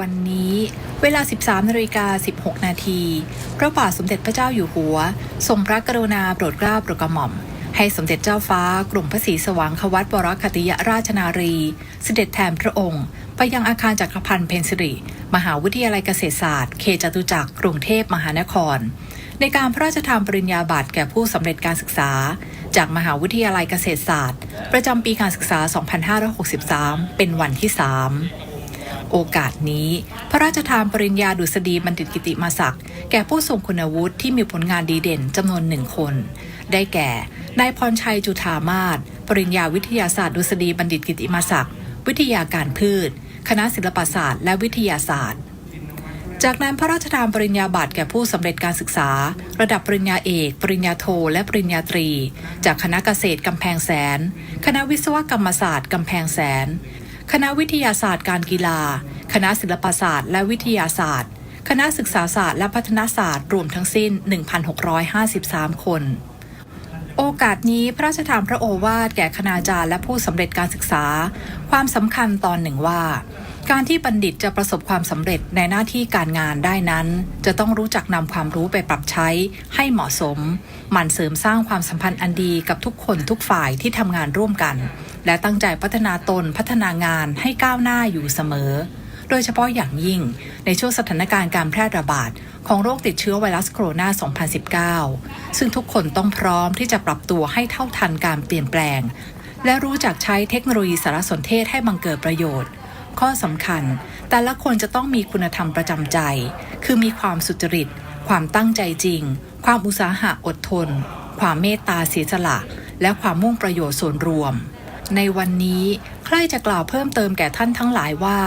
วันนี้เวลา 13นาฬิกา16 นาที พระบาทสมเด็จพระเจ้าอยู่หัว ทรงพระกรุณาโปรดเกล้าโปรดกระหม่อม ให้สมเด็จเจ้าฟ้ากลุ่มพระศรีสว่างควัตวรคติยราชนารี เสด็จแทนพระองค์ ไปยังอาคารจักรพันธ์เพนสิริ มหาวิทยาลัยเกษตรศาสตร์ เขตจตุจักรกรุงเทพมหานคร ในการพระราชทานปริญญาบัตรแก่ผู้สำเร็จการศึกษา จากมหาวิทยาลัยเกษตรศาสตร์ ประจำปีการศึกษา 2563 เป็นวันที่ 3 โอกาสนี้ พระราชทานปริญญาดุษฎีบัณฑิตกิติมาศักดิ์แก่ผู้ทรงคุณวุฒิที่มีผลงานดีเด่นจำนวนหนึ่งคน ได้แก่นายพรชัยจุธามาศปริญญาวิทยาศาสตร์ดุษฎีบัณฑิตกิติมาศักดิ์วิทยาการพืช คณะศิลปศาสตร์และวิทยาศาสตร์ จากนั้นพระราชทานปริญญาบัตรแก่ผู้สำเร็จการศึกษา ระดับปริญญาเอก ปริญญาโท และปริญญาตรี จากคณะเกษตรกำแพงแสน คณะวิศวกรรมศาสตร์กำแพงแสน คณะวิทยาศาสตร์การกีฬา คณะศิลปศาสตร์และวิทยาศาสตร์ คณะศึกษาศาสตร์และพัฒนาศาสตร์รวมทั้งสิ้น 1,653 คน โอกาสนี้พระราชทานพระโอวาทแก่คณาจารย์และผู้สำเร็จการศึกษา ความสำคัญตอนหนึ่งว่า การที่บัณฑิตจะประสบความสำเร็จในหน้าที่การงานได้นั้น จะต้องรู้จักนำความรู้ไปปรับใช้ให้เหมาะสม หมั่นเสริมสร้างความสัมพันธ์อันดีกับทุกคนทุกฝ่ายที่ทำงานร่วมกัน และตั้งใจพัฒนาตนพัฒนางานให้ก้าวหน้าอยู่เสมอ โดยเฉพาะอย่างยิ่งในช่วงสถานการณ์การแพร่ระบาดของโรคติดเชื้อไวรัสโคโรนา 2019 ซึ่งทุกคนต้องพร้อมที่จะปรับตัวให้เท่าทันการเปลี่ยนแปลง และรู้จักใช้เทคโนโลยีสารสนเทศให้บังเกิดประโยชน์ ข้อสำคัญ แต่ละคนจะต้องมีคุณธรรมประจำใจ คือมีความสุจริต ความตั้งใจจริง ความอุตสาหะอดทน ความเมตตาเสียสละ และความมุ่งประโยชน์ส่วนรวม ในวันนี้ใครจะกล่าวเพิ่มเติมแก่ท่านทั้งหลายว่า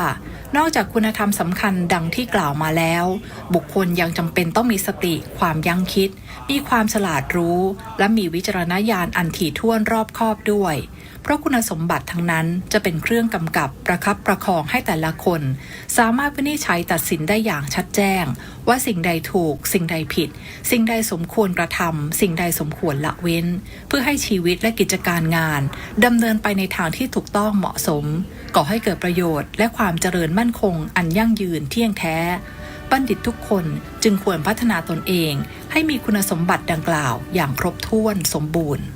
นอกจากคุณธรรมสำคัญดังที่กล่าวมาแล้ว บุคคลยังจำเป็นต้องมีสติ ความยั้งคิด มีความฉลาดรู้ และมีวิจารณญาณอันถี่ถ้วนรอบคอบด้วย เพราะคุณสมบัติทั้งนั้นจะเป็นเครื่องกำกับประคับประคองให้แต่ละคน สามารถวินิจฉัยตัดสินได้อย่างชัดแจ้ง ว่าสิ่งใดถูก สิ่งใดผิด สิ่งใดสมควรกระทำสิ่งใดสมควรละเว้น เพื่อให้ชีวิตและกิจการงานดำเนินไปในทางที่ถูกต้องเหมาะสม ก่อให้เกิดประโยชน์ และความเจริญมั่นคง อันยั่งยืนเที่ยงแท้บัณฑิตทุกคนจึงควรพัฒนาตนเอง ให้มีคุณสมบัติดังกล่าวอย่างครบถ้วนสมบูรณ์